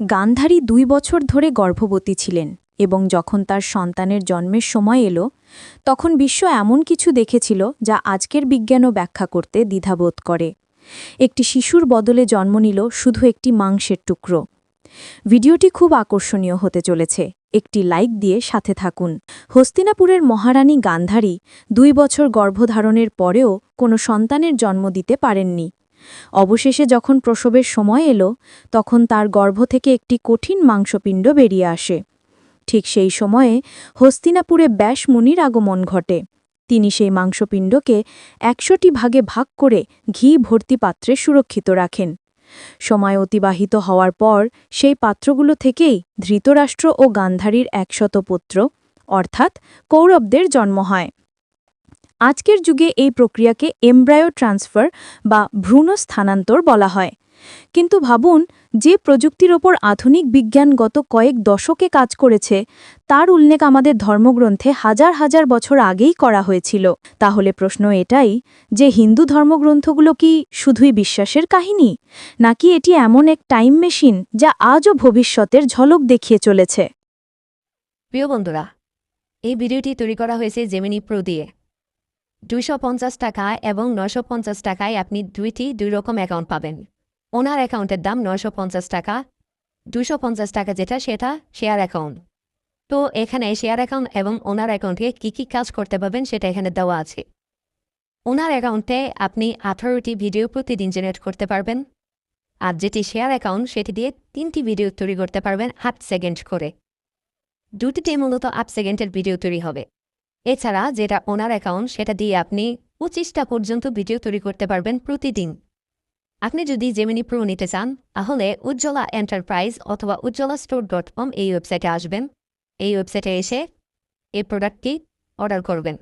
গান্ধারী দুই বছর ধরে গর্ভবতী ছিলেন এবং যখন তার সন্তানের জন্মের সময় এলো, তখন বিশ্ব এমন কিছু দেখেছিল যা আজকের বিজ্ঞানও ব্যাখ্যা করতে দ্বিধাবোধ করে। একটি শিশুর বদলে জন্ম নিল শুধু একটি মাংসের টুকরো। ভিডিওটি খুব আকর্ষণীয় হতে চলেছে। একটি লাইক দিয়ে সাথে থাকুন। হস্তিনাপুরের মহারানী গান্ধারী দুই বছর গর্ভধারণের পরেও কোনো সন্তানের জন্ম দিতে পারেননি। অবশেষে যখন প্রসবের সময় এলো, তখন তার গর্ভ থেকে একটি কঠিন মাংসপিণ্ড বেরিয়ে আসে। ঠিক সেই সময়ে হস্তিনাপুরে ব্যাস মুনির আগমন ঘটে। তিনি সেই মাংসপিণ্ডকে একশোটি ভাগে ভাগ করে ঘি ভর্তি পাত্রে সুরক্ষিত রাখেন। সময় অতিবাহিত হওয়ার পর সেই পাত্রগুলো থেকেই ধৃতরাষ্ট্র ও গান্ধারীর একশত পুত্র, অর্থাৎ কৌরবদের জন্ম হয়। আজকের যুগে এই প্রক্রিয়াকে এমব্রায়ো ট্রান্সফার বা ভ্রূণ স্থানান্তর বলা হয়। কিন্তু ভাবুন, যে প্রযুক্তির ওপর আধুনিক বিজ্ঞান গত কয়েক দশকে কাজ করেছে, তার উল্লেখ আমাদের ধর্মগ্রন্থে হাজার হাজার বছর আগেই করা হয়েছিল। তাহলে প্রশ্ন এটাই, যে হিন্দু ধর্মগ্রন্থগুলো কি শুধুই বিশ্বাসের কাহিনী? নাকি এটি এমন এক টাইম মেশিন যা আজও ভবিষ্যতের ঝলক দেখিয়ে চলেছে? প্রিয় বন্ধুরা, এই ভিডিওটি তৈরি করা হয়েছে জেমিনি প্রো দিয়ে। দুইশো পঞ্চাশ টাকা এবং নশো পঞ্চাশ টাকায় আপনি দুইটি, দুই রকম অ্যাকাউন্ট পাবেন। ওনার অ্যাকাউন্টের দাম নশো পঞ্চাশ টাকা। দুশো পঞ্চাশ টাকা যেটা, সেটা শেয়ার অ্যাকাউন্ট তো এখানে শেয়ার অ্যাকাউন্ট এবং ওনার অ্যাকাউন্টে কী কী কাজ করতে পারবেন সেটা এখানে দেওয়া আছে। ওনার অ্যাকাউন্টে আপনি আঠারোটি ভিডিও প্রতিদিন জেনারেট করতে পারবেন। আর যেটি শেয়ার অ্যাকাউন্ট সেটি দিয়ে তিনটি ভিডিও তৈরি করতে পারবেন আট সেকেন্ড করে। দুটিতে মূলত আট সেকেন্ডের ভিডিও তৈরি হবে। এছাড়া যেটা ওনার অ্যাকাউন্ট, সেটা দিয়ে আপনি পঁচিশটা পর্যন্ত ভিডিও তৈরি করতে পারবেন প্রতিদিন। আপনি যদি জেমিনি প্রো নিতে চান, তাহলে উজ্জ্বলা এন্টারপ্রাইজ অথবা উজ্জ্বলা স্টোর ডট কম এই ওয়েবসাইটে আসবেন। এই ওয়েবসাইটে এসে এই প্রোডাক্টটি অর্ডার করবেন।